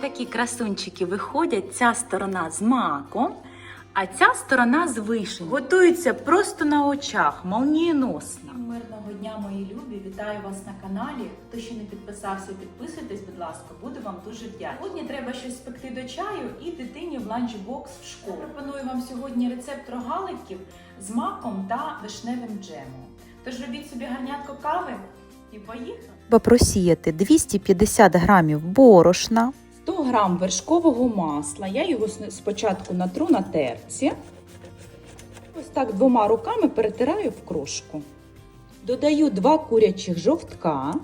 такі красунчики виходять. Ця сторона з маком, а ця сторона з вишень. Готуються просто на очах, молнієносно. Мирного дня, мої любі! Вітаю вас на каналі. Хто ще не підписався, підписуйтесь, будь ласка, буду вам дуже вдячна. Сьогодні треба щось спекти до чаю і дитині в ланчбокс в школу. Я пропоную вам сьогодні рецепт рогаликів з маком та вишневим джемом. Тож робіть собі гарнятко кави і поїхали. Треба просіяти 250 грамів борошна, 100 грам вершкового масла. Я його спочатку натру на терці. Ось так двома руками перетираю в крошку. Додаю 2 курячих жовтка.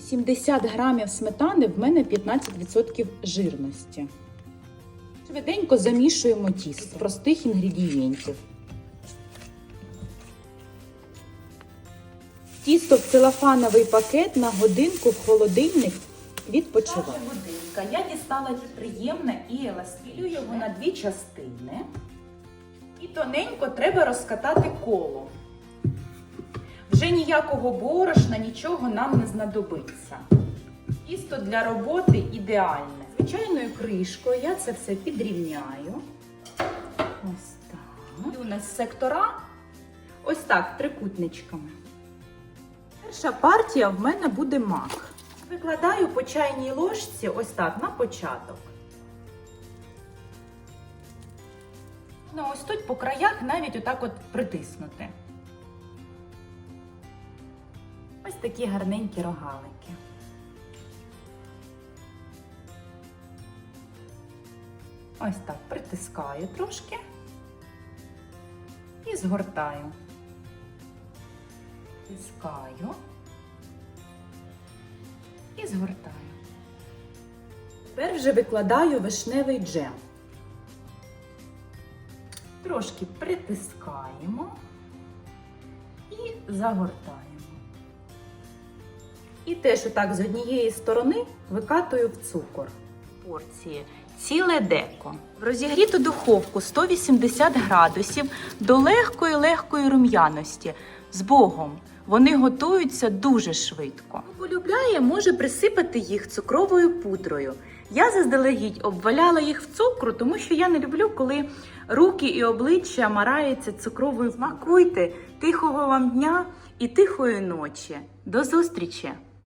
70 грамів сметани в мене 15% жирності. Швиденько замішуємо тісто з простих інгредієнтів. Тісто в целофановий пакет на годинку в холодильник відпочиває. годинка. Я дістала приємне і еластичне. його на дві частини. І тоненько треба розкатати коло. Вже ніякого борошна, нічого нам не знадобиться. Тісто для роботи ідеальне. Звичайною кришкою я це все підрівняю. Ось так. І у нас сектора ось так, трикутничками. Перша партія в мене буде мак. Викладаю по чайній ложці ось так на початок. Ну, ось тут по краях навіть отак от притиснути. Ось такі гарненькі рогалики. Ось так притискаю трошки і згортаю. Тискаю і згортаю. Тепер вже викладаю вишневий джем. Трошки притискаємо і загортаємо. І теж отак з однієї сторони викатую в цукор. Порції ціле деко. В розігріту духовку 180 градусів до легкої-легкої рум'яності. З Богом. Вони готуються дуже швидко. Полюбляє, може присипати їх цукровою пудрою. Я заздалегідь обваляла їх в цукру, тому що я не люблю, коли руки і обличчя мараються цукровою. Смакуйте! Тихого вам дня і тихої ночі. До зустрічі!